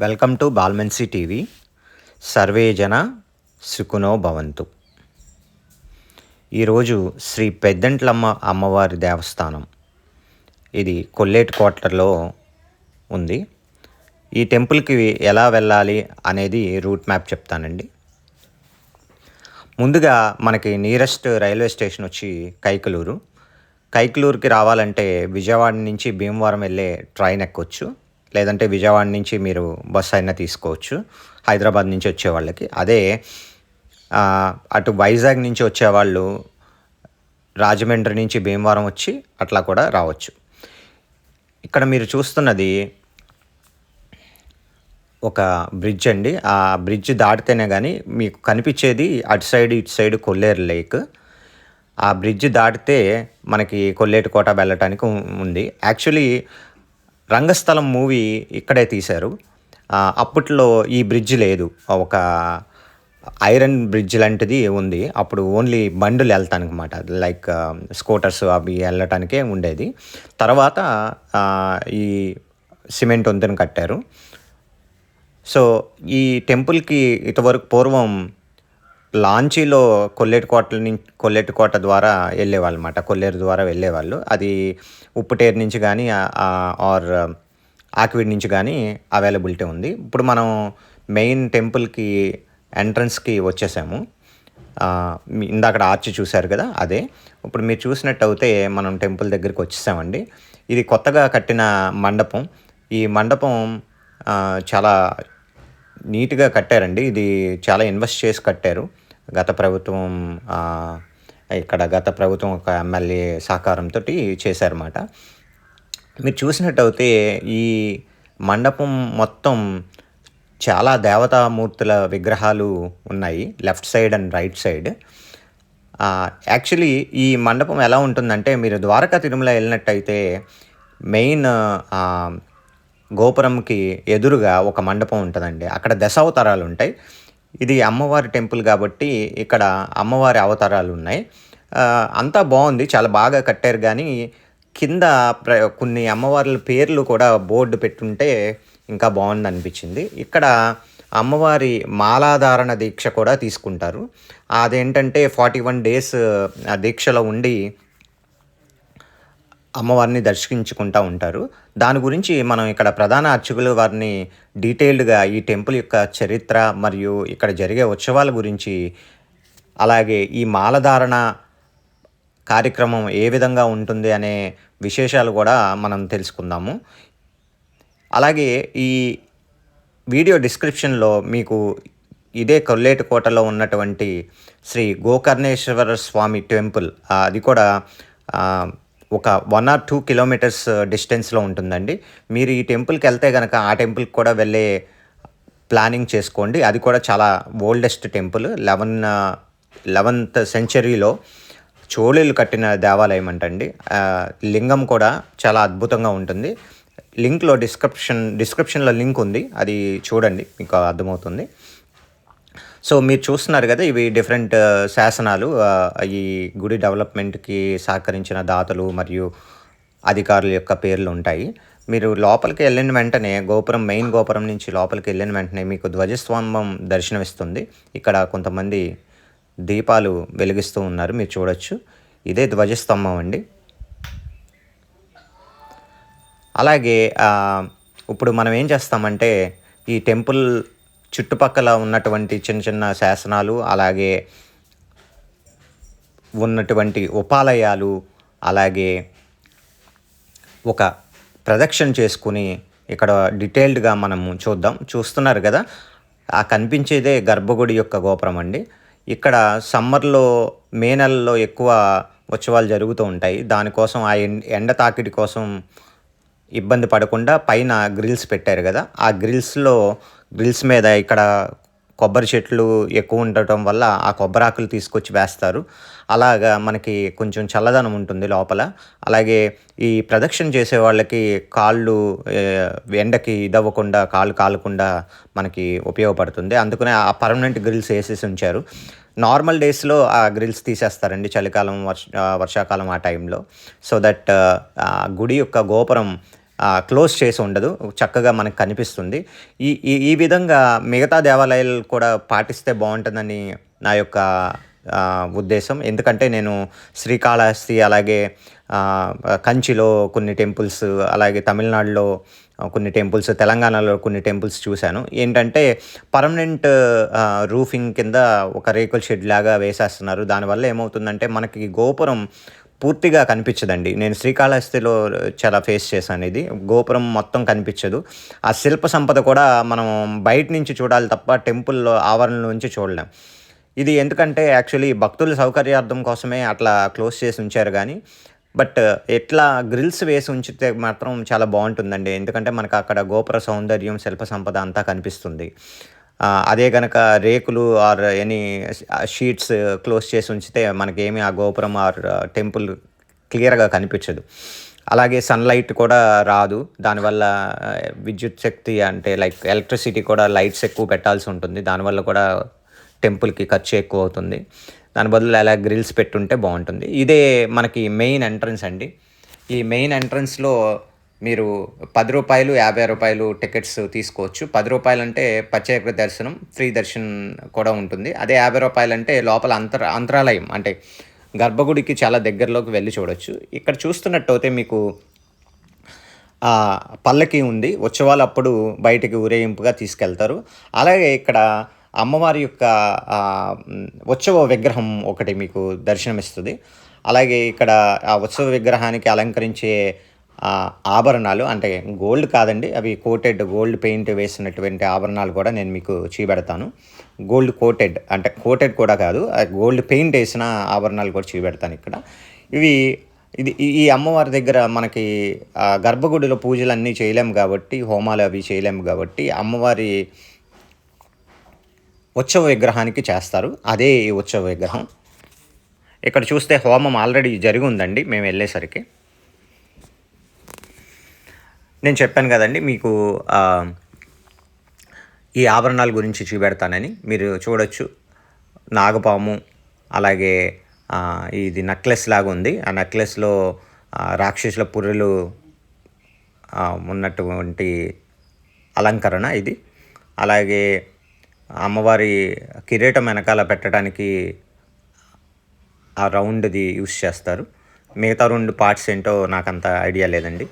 Welcome to బాల్మెన్సీ TV. సర్వే జన సుకునో భవంతు. ఈరోజు శ్రీ పెద్దంట్లమ్మ అమ్మవారి దేవస్థానం. ఇది కొల్లేటి కోటలో ఉంది. ఈ టెంపుల్కి ఎలా వెళ్ళాలి అనేది రూట్ మ్యాప్ చెప్తానండి. ముందుగా మనకి నియరెస్ట్ రైల్వే స్టేషన్ వచ్చి కైకలూరు. కైకలూరుకి రావాలంటే విజయవాడ నుంచి భీమవరం వెళ్ళే ట్రైన్ ఎక్కొచ్చు. లేదంటే విజయవాడ నుంచి మీరు బస్ అయినా తీసుకోవచ్చు. హైదరాబాద్ నుంచి వచ్చే వాళ్ళకి. అదే అటు వైజాగ్ నుంచి వచ్చేవాళ్ళు రాజమండ్రి నుంచి భీమవరం వచ్చి అట్లా కూడా రావచ్చు. ఇక్కడ మీరు చూస్తున్నది ఒక బ్రిడ్జ్ అండి. ఆ బ్రిడ్జ్ దాటితేనే కానీ మీకు కనిపించేది అటు సైడ్ ఇటు సైడ్ కొల్లేరు లేక్. ఆ బ్రిడ్జ్ దాటితే మనకి కొల్లేటి కోట వెళ్ళటానికి ఉంది. యాక్చువల్లీ రంగస్థలం మూవీ ఇక్కడే తీశారు. అప్పట్లో ఈ బ్రిడ్జ్ లేదు. ఒక ఐరన్ బ్రిడ్జ్ లాంటిది ఉంది. అప్పుడు ఓన్లీ బండులు వెళ్తానమాట అనమాట లైక్ స్కూటర్స్ అవి వెళ్ళటానికే ఉండేది. తర్వాత ఈ సిమెంట్ వంతెన కట్టారు. సో ఈ టెంపుల్కి ఇంతవరకు పూర్వం లాంచీలో కొల్లేటి కోట నుంచి కొల్లేటి కోట ద్వారా వెళ్ళేవాళ్ళు అనమాట కొల్లేరు ద్వారా వెళ్ళేవాళ్ళు. అది ఉప్పుటేరు నుంచి కానీ ఆర్ ఆక్విడ్ నుంచి కానీ అవైలబిలిటీ ఉంది. ఇప్పుడు మనం మెయిన్ టెంపుల్కి ఎంట్రన్స్కి వచ్చేసాము. ఇందాక ఆర్చి చూశారు కదా అదే. ఇప్పుడు మీరు చూసినట్టు అయితే మనం టెంపుల్ దగ్గరికి వచ్చేసామండి. ఇది కొత్తగా కట్టిన మండపం. ఈ మండపం చాలా నీట్గా కట్టారండి. ఇది చాలా ఇన్వెస్ట్ చేసి కట్టారు. గత ప్రభుత్వం ఇక్కడ గత ప్రభుత్వం ఒక ఎమ్మెల్యే సహకారంతో చేశారన్నమాట. మీరు చూసినట్టయితే ఈ మండపం మొత్తం చాలా దేవతామూర్తుల విగ్రహాలు ఉన్నాయి left side and right side. Actually ఈ మండపం ఎలా ఉంటుందంటే మీరు ద్వారకా తిరుమల వెళ్ళినట్టయితే మెయిన్ గోపురంకి ఎదురుగా ఒక మండపం ఉంటుందండి. అక్కడ దశావతారాలు ఉంటాయి. ఇది అమ్మవారి టెంపుల్ కాబట్టి ఇక్కడ అమ్మవారి అవతారాలు ఉన్నాయి. అంతా బాగుంది. చాలా బాగా కట్టారు కానీ కింద ప్ర కొన్ని అమ్మవార్ల పేర్లు కూడా బోర్డు పెట్టుంటే ఇంకా బాగుంది అనిపించింది ఇక్కడ అమ్మవారి మాలాధారణ దీక్ష కూడా తీసుకుంటారు. అదేంటంటే ఫార్టీ వన్ డేస్ ఆ దీక్షలో ఉండి అమ్మవారిని దర్శించుకుంటూ ఉంటారు. దాని గురించి మనం ఇక్కడ ప్రధాన అర్చకులు వారిని డీటెయిల్డ్గా ఈ టెంపుల్ యొక్క చరిత్ర మరియు ఇక్కడ జరిగే ఉత్సవాల గురించి అలాగే ఈ మాలధారణ కార్యక్రమం ఏ విధంగా ఉంటుంది అనే విశేషాలు కూడా మనం తెలుసుకుందాము. అలాగే ఈ వీడియో డిస్క్రిప్షన్లో మీకు ఇదే కొల్లేటి కోటలో ఉన్నటువంటి శ్రీ గోకర్ణేశ్వర స్వామి టెంపుల్ అది కూడా ఒక వన్ ఆర్ టూ కిలోమీటర్స్ డిస్టెన్స్లో ఉంటుందండి. మీరు ఈ టెంపుల్కి వెళ్తే కనుక ఆ టెంపుల్కి కూడా వెళ్ళే ప్లానింగ్ చేసుకోండి. అది కూడా చాలా ఓల్డెస్ట్ టెంపుల్. లెవెన్ లెవెన్త్ సెంచరీలో చోళీలు కట్టిన దేవాలయం అంటండి. లింగం కూడా చాలా అద్భుతంగా ఉంటుంది. లింక్లో డిస్క్రిప్షన్ డిస్క్రిప్షన్లో లింక్ ఉంది. అది చూడండి మీకు అర్థమవుతుంది. సో మీరు చూస్తున్నారు కదా ఇవి డిఫరెంట్ uh, శాసనాలు uh, ఈ గుడి డెవలప్మెంట్కి సహకరించిన దాతలు మరియు అధికారుల యొక్క పేర్లు ఉంటాయి. మీరు లోపలికి వెళ్ళిన వెంటనే గోపురం మెయిన్ గోపురం నుంచి లోపలికి వెళ్ళిన వెంటనే మీకు ధ్వజస్తంభం దర్శనమిస్తుంది. ఇక్కడ కొంతమంది దీపాలు వెలిగిస్తూ ఉన్నారు మీరు చూడొచ్చు. ఇదే ధ్వజస్తంభం అండి. అలాగే uh, ఇప్పుడు మనం ఏం చేస్తామంటే ఈ టెంపుల్ చుట్టుపక్కల ఉన్నటువంటి చిన్న చిన్న శాసనాలు అలాగే ఉన్నటువంటి ఉపాలయాలు అలాగే ఒక ప్రదక్షిణ చేసుకుని ఇక్కడ డీటెయిల్డ్గా మనము చూద్దాం. చూస్తున్నారు కదా ఆ కనిపించేదే గర్భగుడి యొక్క గోపురం అండి. ఇక్కడ సమ్మర్లో మే నెలలో ఎక్కువ ఉత్సవాలు జరుగుతూ ఉంటాయి. దానికోసం ఆ ఎండ తాకిడి కోసం ఇబ్బంది పడకుండా పైన గ్రిల్స్ పెట్టారు కదా ఆ గ్రిల్స్లో గ్రిల్స్ మీద ఇక్కడ కొబ్బరి చెట్లు ఎక్కువ ఉండటం వల్ల ఆ కొబ్బరి ఆకులు తీసుకొచ్చి వేస్తారు. అలాగా మనకి కొంచెం చల్లదనం ఉంటుంది లోపల. అలాగే ఈ ప్రదక్షిణ చేసే వాళ్ళకి కాళ్ళు ఎండకి ఇదవ్వకుండా కాళ్ళు కాలకుండా మనకి ఉపయోగపడుతుంది. అందుకనే ఆ పర్మనెంట్ గ్రిల్స్ వేసేసి ఉంచారు. నార్మల్ డేస్లో ఆ గ్రిల్స్ తీసేస్తారండి చలికాలం వర్ష వర్షాకాలం ఆ టైంలో సో దట్ ఆ గుడి యొక్క గోపురం క్లోజ్ చేసి ఉండదు చక్కగా మనకు కనిపిస్తుంది. ఈ ఈ ఈ విధంగా మిగతా దేవాలయాలు కూడా పాటిస్తే బాగుంటుందని నా యొక్క ఉద్దేశం. ఎందుకంటే నేను శ్రీకాళహస్తి అలాగే కంచిలో కొన్ని టెంపుల్స్ అలాగే తమిళనాడులో కొన్ని టెంపుల్స్ తెలంగాణలో కొన్ని టెంపుల్స్ చూశాను. ఏంటంటే పర్మనెంట్ రూఫింగ్ కింద ఒక రేకుల షెడ్ లాగా వేసేస్తున్నారు. దానివల్ల ఏమవుతుందంటే మనకి గోపురం పూర్తిగా కనిపించదండి. నేను శ్రీకాళహస్తిలో చాలా ఫేస్ చేశాను ఇది. గోపురం మొత్తం కనిపించదు. ఆ శిల్ప సంపద కూడా మనం బయట నుంచి చూడాలి తప్ప టెంపుల్లో ఆవరణ నుంచి చూడలేం. ఇది ఎందుకంటే యాక్చువల్లీ భక్తుల సౌకర్యార్థం కోసమే అట్లా క్లోజ్ చేసి ఉంచారు కానీ బట్ ఎట్లా గ్రిల్స్ వేసి ఉంచితే మాత్రం చాలా బాగుంటుందండి. ఎందుకంటే మనకు అక్కడ గోపుర సౌందర్యం శిల్ప సంపద అంతా కనిపిస్తుంది. అదే కనుక రేకులు ఆర్ ఎనీ షీట్స్ క్లోజ్ చేసి ఉంచితే మనకేమి ఆ గోపురం ఆర్ టెంపుల్ క్లియర్గా కనిపించదు. అలాగే సన్లైట్ కూడా రాదు. దానివల్ల విద్యుత్ శక్తి అంటే లైక్ ఎలక్ట్రిసిటీ కూడా లైట్స్ ఎక్కువ పెట్టాల్సి ఉంటుంది. దానివల్ల కూడా టెంపుల్కి ఖర్చు ఎక్కువ అవుతుంది. దాని బదులు అలా గ్రిల్స్ పెట్టుంటే బాగుంటుంది. ఇదే మనకి మెయిన్ ఎంట్రన్స్ అండి. ఈ మెయిన్ ఎంట్రన్స్లో మీరు పది రూపాయలు యాభై రూపాయలు టికెట్స్ తీసుకోవచ్చు. పది రూపాయలు అంటే ప్రత్యేక దర్శనం ఫ్రీ దర్శనం కూడా ఉంటుంది. అదే యాభై రూపాయలు అంటే లోపల అంతర అంతరాలయం అంటే గర్భగుడికి చాలా దగ్గరలోకి వెళ్ళి చూడొచ్చు. ఇక్కడ చూస్తున్నట్టయితే మీకు పల్లకి ఉంది. ఉత్సవాలు అప్పుడు బయటికి ఊరేగింపుగా తీసుకెళ్తారు. అలాగే ఇక్కడ అమ్మవారి యొక్క ఉత్సవ విగ్రహం ఒకటి మీకు దర్శనమిస్తుంది. అలాగే ఇక్కడ ఆ ఉత్సవ విగ్రహానికి అలంకరించే ఆభరణాలు అంటే గోల్డ్ కాదండి అవి కోటెడ్ గోల్డ్ పెయింట్ వేసినటువంటి ఆభరణాలు కూడా నేను మీకు చూపెడతాను. గోల్డ్ కోటెడ్ అంటే కోటెడ్ కూడా కాదు గోల్డ్ పెయింట్ వేసిన ఆభరణాలు కూడా చూపెడతాను ఇక్కడ. ఇవి ఇది ఈ- అమ్మవారి దగ్గర మనకి గర్భగుడిలో పూజలు అన్నీ చేయలేము కాబట్టి హోమాలు అవి చేయలేము కాబట్టి అమ్మవారి ఉత్సవ విగ్రహానికి చేస్తారు. అదే ఈ ఉత్సవ విగ్రహం. ఇక్కడ చూస్తే హోమం ఆల్రెడీ జరిగి ఉందండి మేము వెళ్ళేసరికి. నేను చెప్పాను కదండి మీకు ఈ ఆభరణాల గురించి చూపెడతానని. మీరు చూడొచ్చు. నాగపాము అలాగే ఇది నెక్లెస్ లాగా ఉంది. ఆ నెక్లెస్లో రాక్షసుల పుర్రెలు ఉన్నటువంటి అలంకరణ ఇది. అలాగే అమ్మవారి కిరీటం వెనకాల పెట్టడానికి ఆ రౌండ్ది యూస్ చేస్తారు. మిగతా రెండు పార్ట్స్ ఏంటో నాకు అంత ఐడియా లేదండి.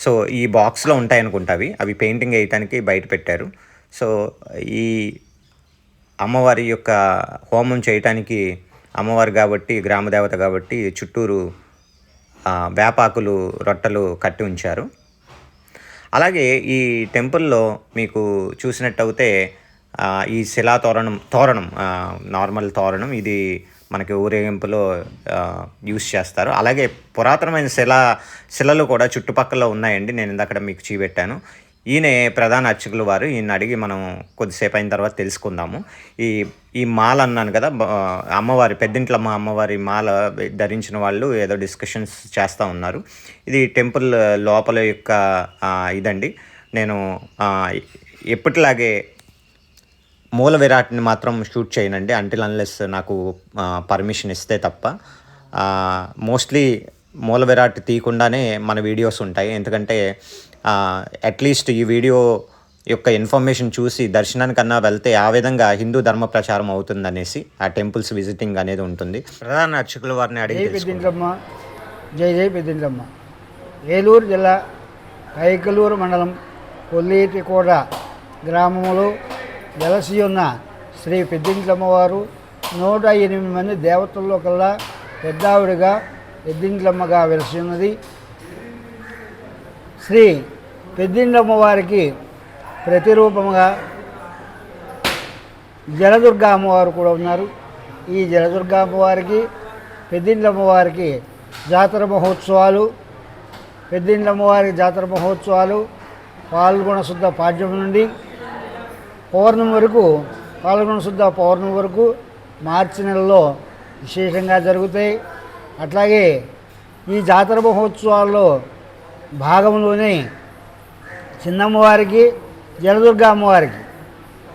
సో ఈ బాక్స్లో ఉంటాయి అనుకుంటా అవి. అవి పెయింటింగ్ వేయటానికి బయట పెట్టారు. సో ఈ అమ్మవారి యొక్క హోమం చేయటానికి అమ్మవారు కాబట్టి గ్రామదేవత కాబట్టి చుట్టూరు వేపాకులు రొట్టెలు కట్టి ఉంచారు. అలాగే ఈ టెంపుల్లో మీకు చూసినట్టయితే ఈ శిలా తోరణం తోరణం నార్మల్ తోరణం. ఇది మనకి ఊరేగింపులో యూస్ చేస్తారు. అలాగే పురాతనమైన శిల శిలలు కూడా చుట్టుపక్కల ఉన్నాయండి. నేను ఇందాక మీకు చూపెట్టాను. ఈయనే ప్రధాన అర్చకులు వారు. ఈయన అడిగి మనం కొద్దిసేపు అయిన తర్వాత తెలుసుకుందాము. ఈ ఈ మాల అన్నాను కదా అమ్మవారి అమ్మవారి పెద్దింట్లమ్మ అమ్మవారి మాల ధరించిన వాళ్ళు ఏదో డిస్కషన్స్ చేస్తూ ఉన్నారు. ఇది టెంపుల్ లోపల యొక్క ఇదండి. నేను ఎప్పటిలాగే మూల విరాట్ని మాత్రం షూట్ చేయనండి అంటిల్ అన్లెస్ నాకు పర్మిషన్ ఇస్తే తప్ప. మోస్ట్లీ మూల విరాట్ తీయకుండానే మన వీడియోస్ ఉంటాయి. ఎందుకంటే అట్లీస్ట్ ఈ వీడియో యొక్క ఇన్ఫర్మేషన్ చూసి దర్శనానికన్నా వెళ్తే ఆ విధంగా హిందూ ధర్మ ప్రచారం అవుతుందనేసి ఆ టెంపుల్స్ విజిటింగ్ అనేది ఉంటుంది. ప్రధాన అర్చకుల వారిని అడిగి జై. పెద్దింట్లమ్మ జై జై పెద్దింట్లమ్మ ఏలూరు జిల్లా కైకలూరు మండలం కొల్లేటికోట గ్రామంలో వెలసి ఉన్న శ్రీ పెద్దింట్లమ్మవారు నూట ఎనిమిది మంది దేవతల్లో కల్లా పెద్దావిడిగా పెద్దింట్లమ్మగా వెలసి ఉన్నది శ్రీ పెద్దింట్లమ్మవారికి ప్రతిరూపంగా ప్రతిరూపముగా అమ్మవారు కూడా ఉన్నారు. ఈ జలదుర్గా అమ్మవారికి పెద్దింట్లమ్మవారికి జాతర మహోత్సవాలు పెద్దిండ్లమ్మవారికి జాతర మహోత్సవాలు పాల్గొన శుద్ధ పాడ్యం నుండి పౌర్ణమి వరకు పాల్గొన శుద్ధ పౌర్ణమి వరకు మార్చి నెలలో విశేషంగా జరుగుతాయి. అట్లాగే ఈ జాతర మహోత్సవాల్లో భాగంలోనే చిన్నమ్మవారికి జలదుర్గ అమ్మవారికి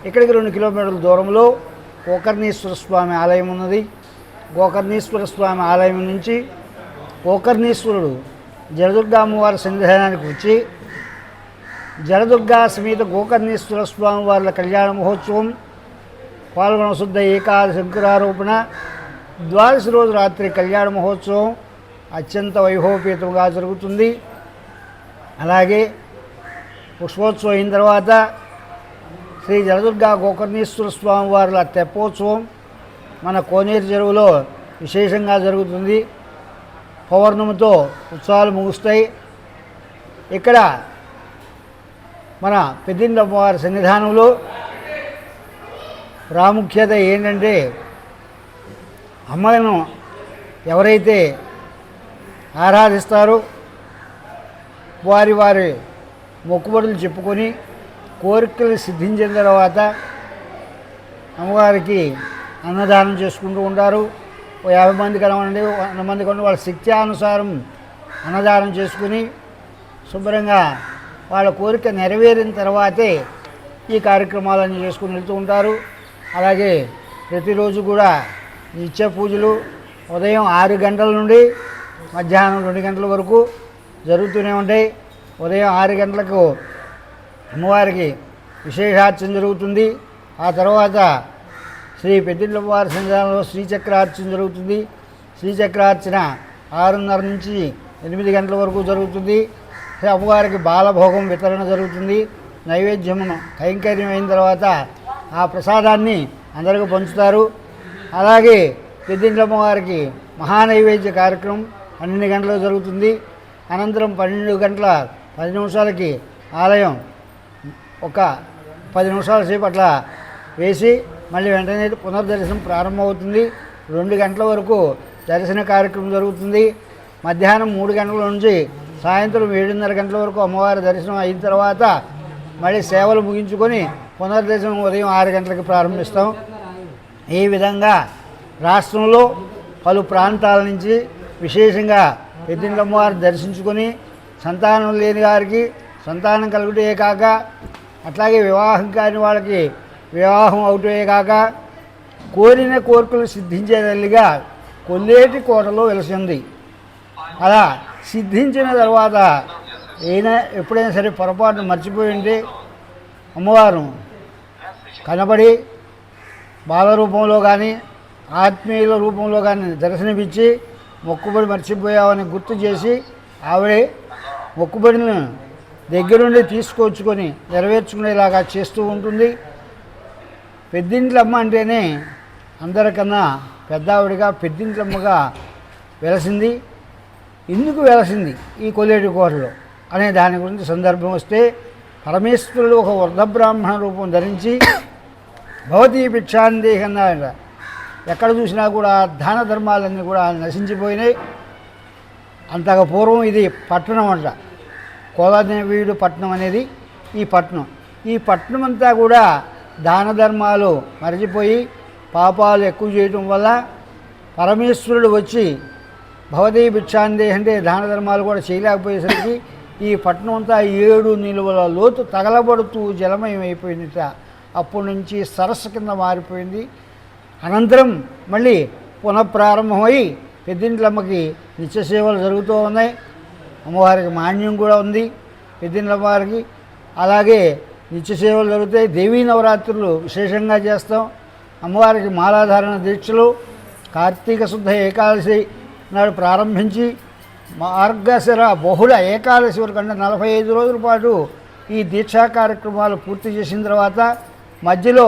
ఇక్కడికి రెండు కిలోమీటర్ల దూరంలో గోకర్ణేశ్వర స్వామి ఆలయం ఉన్నది. గోకర్ణేశ్వర స్వామి ఆలయం నుంచి గోకర్ణేశ్వరుడు జలదుర్గ అమ్మవారి సన్నిధానానికి వచ్చి జలదుర్గా సమేత గోకర్ణేశ్వర స్వామి వార్ల కళ్యాణ మహోత్సవం పాల్గొన శుద్ధ ఏకాదశి శంకరారోపణ ద్వాదశి రోజు రాత్రి కళ్యాణ మహోత్సవం అత్యంత వైభవపేతంగా జరుగుతుంది. అలాగే పుష్పోత్సవం అయిన తర్వాత శ్రీ జలదుర్గా గోకర్ణేశ్వర స్వామి వార్ల తెప్పోత్సవం మన కోనేరు చెరువులో విశేషంగా జరుగుతుంది. పౌర్ణమితో ఉత్సవాలు ముగుస్తాయి. ఇక్కడ మన పెద్దిండమ్మవారి సన్నిధానంలో ప్రాముఖ్యత ఏంటంటే అమ్మను ఎవరైతే ఆరాధిస్తారో వారి వారి మొక్కుబడులు చెప్పుకొని కోరికలు సిద్ధించిన తర్వాత అమ్మవారికి అన్నదానం చేసుకుంటూ ఉంటారు. యాభై మంది కనవండి వంద మంది కనుక వాళ్ళ శక్తి అనుసారం అన్నదానం చేసుకుని శుభ్రంగా వాళ్ళ కోరిక నెరవేరిన తర్వాతే ఈ కార్యక్రమాలన్నీ చేసుకుని వెళ్తూ ఉంటారు. అలాగే ప్రతిరోజు కూడా నిత్య పూజలు ఉదయం ఆరు గంటల నుండి మధ్యాహ్నం రెండు గంటల వరకు జరుగుతూనే ఉంటాయి. ఉదయం ఆరు గంటలకు అమ్మవారికి విశేషార్చన జరుగుతుంది. ఆ తర్వాత శ్రీ పెద్దిళ్ళవారి సన్నిధానంలో శ్రీచక్రార్చన జరుగుతుంది. శ్రీచక్రార్చన ఆరున్నర నుంచి ఎనిమిది గంటల వరకు జరుగుతుంది. అమ్మవారికి బాలభోగం వితరణ జరుగుతుంది. నైవేద్యమును కైంకర్యం అయిన తర్వాత ఆ ప్రసాదాన్ని అందరికీ పంచుతారు. అలాగే పెద్దింట్లమ్మవారికి మహానైవేద్య కార్యక్రమం పన్నెండు గంటలకు జరుగుతుంది. అనంతరం పన్నెండు గంటల పది నిమిషాలకి ఆలయం ఒక పది నిమిషాల సేపు అట్లా వేసి మళ్ళీ వెంటనే పునర్దర్శనం ప్రారంభమవుతుంది. రెండు గంటల వరకు దర్శన కార్యక్రమం జరుగుతుంది. మధ్యాహ్నం మూడు గంటల నుంచి సాయంత్రం ఏడున్నర గంటల వరకు అమ్మవారి దర్శనం అయిన తర్వాత మళ్ళీ సేవలు ముగించుకొని పునర్దర్శనం ఉదయం ఆరు గంటలకు ప్రారంభిస్తాం. ఈ విధంగా రాష్ట్రంలో పలు ప్రాంతాల నుంచి విశేషంగా పెద్దింట్లమ్మవారిని దర్శించుకొని సంతానం లేని వారికి సంతానం కలుగుటే కాక అట్లాగే వివాహం కాని వాళ్ళకి వివాహం అవుటే కాక కోరిన కోరికలు సిద్ధించే తల్లిగా కొల్లేటి కోటలో వెలిసింది. అలా సిద్ధించిన తర్వాత అయినా ఎప్పుడైనా సరే పొరపాటు మర్చిపోయి ఉంటే అమ్మవారు కనబడి బాల రూపంలో కానీ ఆత్మీయుల రూపంలో కానీ దర్శనమిచ్చి మొక్కుబడి మర్చిపోయావని గుర్తు చేసి ఆవిడే మొక్కుబడిని దగ్గరుండి తీసుకొచ్చుకొని నెరవేర్చుకునేలాగా చేస్తూ ఉంటుంది. పెద్దింట్లమ్మ అంటేనే అందరికన్నా పెద్దావిడిగా పెద్దింట్లమ్మగా వెలసింది. ఎందుకు వెలసింది ఈ కొల్లేటి కోరలో అనే దాని గురించి సందర్భం వస్తే పరమేశ్వరుడు ఒక వృద్ధ బ్రాహ్మణ రూపం ధరించి భవతీ భిక్షాందేహన్నాడ ఎక్కడ చూసినా కూడా దాన ధర్మాలన్నీ కూడా నశించిపోయినాయి. అంతగా పూర్వం ఇది పట్టణం అంట. కోలాదేవీడు పట్టణం అనేది ఈ పట్టణం. ఈ పట్టణం అంతా కూడా దాన ధర్మాలు మరచిపోయి పాపాలు ఎక్కువ చేయటం వల్ల పరమేశ్వరుడు వచ్చి భవదీ భిక్షాందే అంటే దాన ధర్మాలు కూడా చేయలేకపోయేసరికి ఈ పట్టణం అంతా ఏడు నిలువల లోతు తగలబడుతూ జలమయం అయిపోయిందిట అప్పటి నుంచి సరస్సు కింద మారిపోయింది. అనంతరం మళ్ళీ పునఃప్రారంభమై పెద్దింట్లమ్మకి నిత్య సేవలు జరుగుతూ ఉన్నాయి. అమ్మవారికి మాన్యం కూడా ఉంది. పెద్దింట్లమ్మవారికి అలాగే నిత్య సేవలు జరుగుతాయి. దేవీ నవరాత్రులు విశేషంగా చేస్తాం. అమ్మవారికి మాలాధారణ దీక్షలు. కార్తీక శుద్ధ ఏకాదశి నాడు ప్రారంభించి మార్గశిర బహుళ ఏకాదశి వరకు అంటే నలభై ఐదు రోజుల పాటు ఈ దీక్షా కార్యక్రమాలు పూర్తి చేసిన తర్వాత మధ్యలో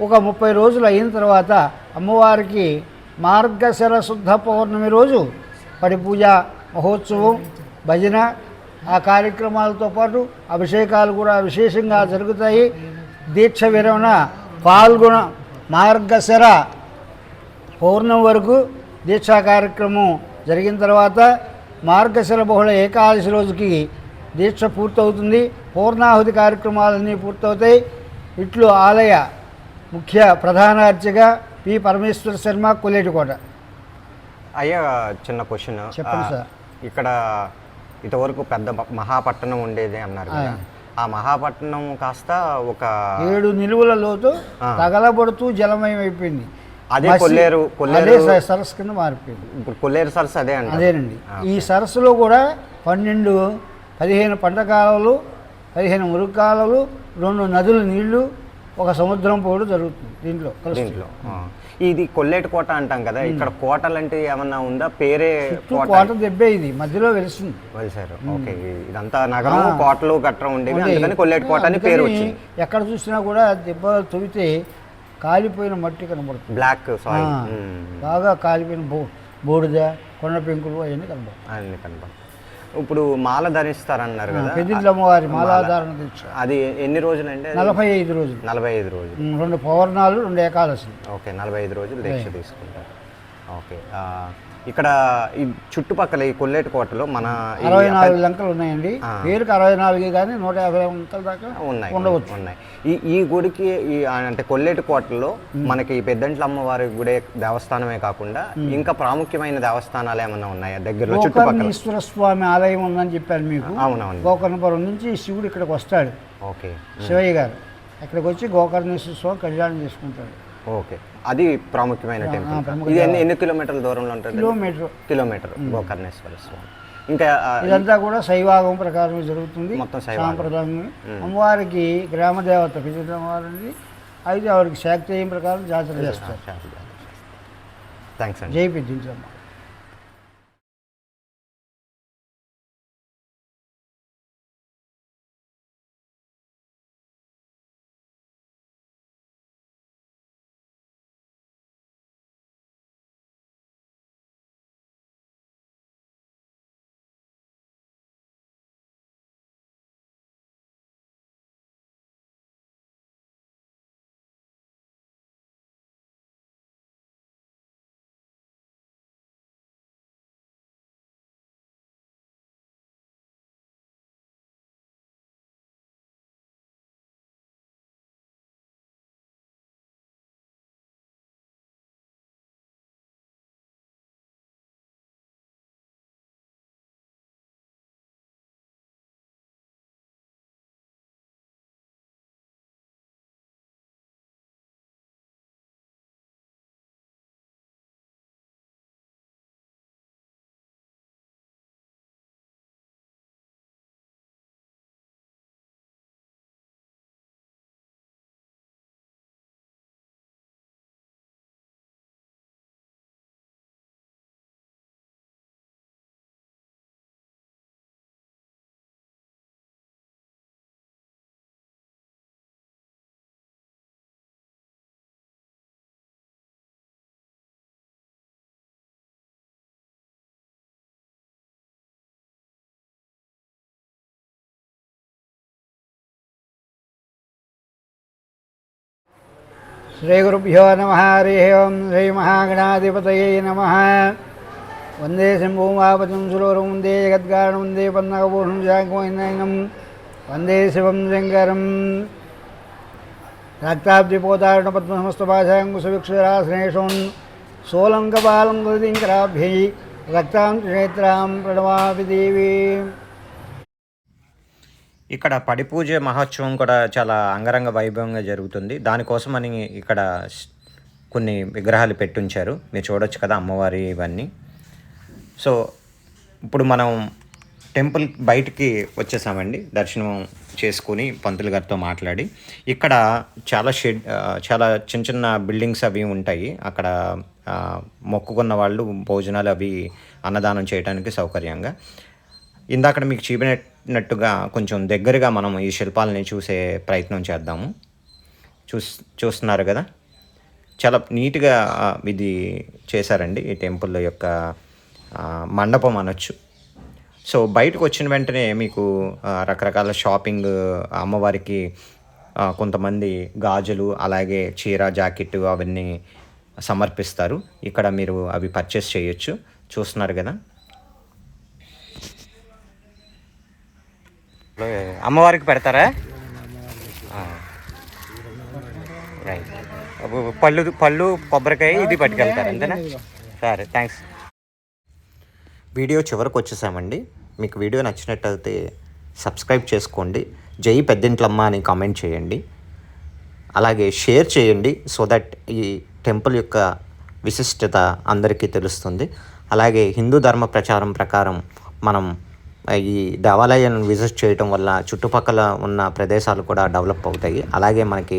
ఒక ముప్పై రోజులు అయిన తర్వాత అమ్మవారికి మార్గశిర శుద్ధ పౌర్ణమి రోజు పడిపూజ మహోత్సవం భజన ఆ కార్యక్రమాలతో పాటు అభిషేకాలు కూడా విశేషంగా జరుగుతాయి. దీక్ష విరమణ పాల్గొన మార్గశిర పౌర్ణం వరకు దీక్షా కార్యక్రమం జరిగిన తర్వాత మార్గశిర బహుళ ఏకాదశి రోజుకి దీక్ష పూర్తవుతుంది. పూర్ణాహుతి కార్యక్రమాలన్నీ పూర్తవుతాయి. ఇట్లు ఆలయ ముఖ్య ప్రధాన అర్చగా పి. పరమేశ్వర శర్మ కొల్లేటికోట. అయ్యా చిన్న క్వశ్చన్. చెప్పండి సార్. ఇక్కడ ఇంతవరకు పెద్ద మహాపట్టణం ఉండేది అన్నారు కదా. ఆ. మహాపట్టణం కాస్త ఒక ఏడు నిలువల లోతు. తగలబడుతూ జలమయం అయిపోయింది అదే కొల్లేరు అదే సరస్సు కింద మారిపోయింది ఇప్పుడు కొల్లేరు సరస్సు అదే అంట అదేనండి. ఈ సరస్సులో కూడా పన్నెండు పదిహేను పంట కాలాలు పదిహేను మురుకాలలు రెండు నదుల నీళ్ళు ఒక సముద్రం పోడు జరుగుతుంది దీంట్లో. దీంట్లో. ఇది కొల్లేటి కోట అంటాం కదా ఇక్కడ కోటలు అంటే ఏమన్నా ఉందా? పేరే కోట. కోట దెబ్బే ఇది మధ్యలో వెలుస్తుంది వెలిసారు ఓకే ఇదంతా నగరం కోటలు గట్రం ఉండేవి అందుకని కొల్లేటి కోట అని పేరు వచ్చింది. ఎక్కడ చూసినా కూడా దెబ్బ తవ్వితే కాలిపోయిన మట్టి కనబడుతుంది. బ్లాక్ సాయిల్ ఆ, బాగా కాలిపోయిన బో బూడిద కొండ పెంకులు అవన్నీ కనబడుతుంది అన్ని కనపడ ఇప్పుడు మాల ధరిస్తారన్నారు కదా. పెద్దింట్ల అమ్మవారి మాలాధారణ దీక్ష అది ఎన్ని రోజులండి అది? నలభై ఐదు రోజులు. నలభై ఐదు రోజులు. రెండు పౌర్ణాలు రెండు ఏకాదశులు. ఓకే నలభై ఐదు రోజులు దీక్ష తీసుకుంటారు. ఓకే ఇక్కడ ఈ చుట్టుపక్కల ఈ కొల్లేటి కోటలో మన అరవై నాలుగు లంకలు ఉన్నాయండి. పేరుకి అరవై నాలుగు కానీ నూట యాభై లంకల దాకా ఉన్నాయి ఉండవచ్చు. ఉన్నాయి. ఈ ఈ గుడికి ఈ అంటే కొల్లేటి కోటలో మనకి ఈ పెద్దంట్ల అమ్మవారి గుడి దేవస్థానమే కాకుండా ఇంకా ప్రాముఖ్యమైన దేవస్థానాలు ఏమన్నా ఉన్నాయా దగ్గరలో చుట్టుపక్కల? గోకర్ణేశ్వర స్వామి ఆలయం ఉందని చెప్పాను మీకు. అవునవును. గోకర్ణపురం నుంచి శివుడు ఇక్కడికి వస్తాడు. ఓకే. శివయ్య గారు. ఇక్కడికి వచ్చి గోకర్ణేశ్వర స్వామి కళ్యాణం చేసుకుంటాడు. ఓకే. అది ప్రాముఖ్యమైన టెంపుల్. ఇది ఎన్ని ఎన్ని కిలోమీటర్ల దూరంలో ఉంటుంది? కిలోమీటర్. కిలోమీటర్. గోకర్ణేశ్వర స్వామి. ఇంకా ఇదంతా కూడా శైవాగం ప్రకారం జరుగుతుంది. మొత్తం శైవాగం. సాంప్రదాయంగా. అమ్మవారికి గ్రామ దేవత పిచ్చిత అమ్మవారిని అయితే ఆవిడకి శాక్తేయం ప్రకారం జాతర చేస్తారు. థ్యాంక్స్ అండి. జై పెద్దించమ్మ శ్రీగురుభ్యో నమ హరి ఓం శ్రీ మహాగణాధిపతయే నమ. వందే శంభూమాపతిం సురూరం వందే జగద్గారణం వందే పన్నగభూషణం శాంకమైనం వందే శివం శంకరం రక్తాబ్దిపోతారుణ పద్మసమస్తపాశాంకుశవిక్షరాశ్రేషోన్ సోలంకపాలం కృతింకరాభ్యై రక్తాం త్రినేత్రాం ప్రణమాపి దేవీ. ఇక్కడ పడిపూజ మహోత్సవం కూడా చాలా అంగరంగ వైభవంగా జరుగుతుంది. దానికోసమని ఇక్కడ కొన్ని విగ్రహాలు పెట్టుంచారు. మీరు చూడొచ్చు కదా అమ్మవారి ఇవన్నీ. సో ఇప్పుడు మనం టెంపుల్ బయటికి వచ్చేసామండి. దర్శనం చేసుకుని పంతులు గారితో మాట్లాడి. ఇక్కడ చాలా షెడ్ చాలా చిన్న చిన్న బిల్డింగ్స్ అవి ఉంటాయి. అక్కడ మొక్కుకున్న వాళ్ళు భోజనాలు అవి అన్నదానం చేయడానికి సౌకర్యంగా. ఇందాక మీకు చూపినట్టుగా కొంచెం దగ్గరగా మనం ఈ శిల్పాలని చూసే ప్రయత్నం చేద్దాము. చూస్ చూస్తున్నారు కదా? చాలా నీట్గా ఇది చేశారండి ఈ టెంపుల్ యొక్క మండపం అనొచ్చు. సో బయటకు వచ్చిన వెంటనే మీకు రకరకాల షాపింగ్ అమ్మవారికి కొంతమంది గాజులు అలాగే చీర జాకెట్ అవన్నీ సమర్పిస్తారు. ఇక్కడ మీరు అవి పర్చేస్ చేయొచ్చు. చూస్తున్నారు కదా? అమ్మవారికి పెడతారా? రైట్ పళ్ళు పళ్ళు కొబ్బరికాయ ఇది పట్టుకెళ్తారు అంతేనా? సరే థ్యాంక్స్ వీడియో చివరికి వచ్చేసామండి. మీకు వీడియో నచ్చినట్టయితే సబ్స్క్రైబ్ చేసుకోండి. జై పెద్దింట్లమ్మ అని కామెంట్ చేయండి. అలాగే షేర్ చేయండి సో దట్ ఈ టెంపుల్ యొక్క విశిష్టత అందరికీ తెలుస్తుంది. అలాగే హిందూ ధర్మ ప్రచారం ప్రకారం మనం ఈ దేవాలయాలను విజిట్ చేయటం వల్ల చుట్టుపక్కల ఉన్న ప్రదేశాలు కూడా డెవలప్ అవుతాయి. అలాగే మనకి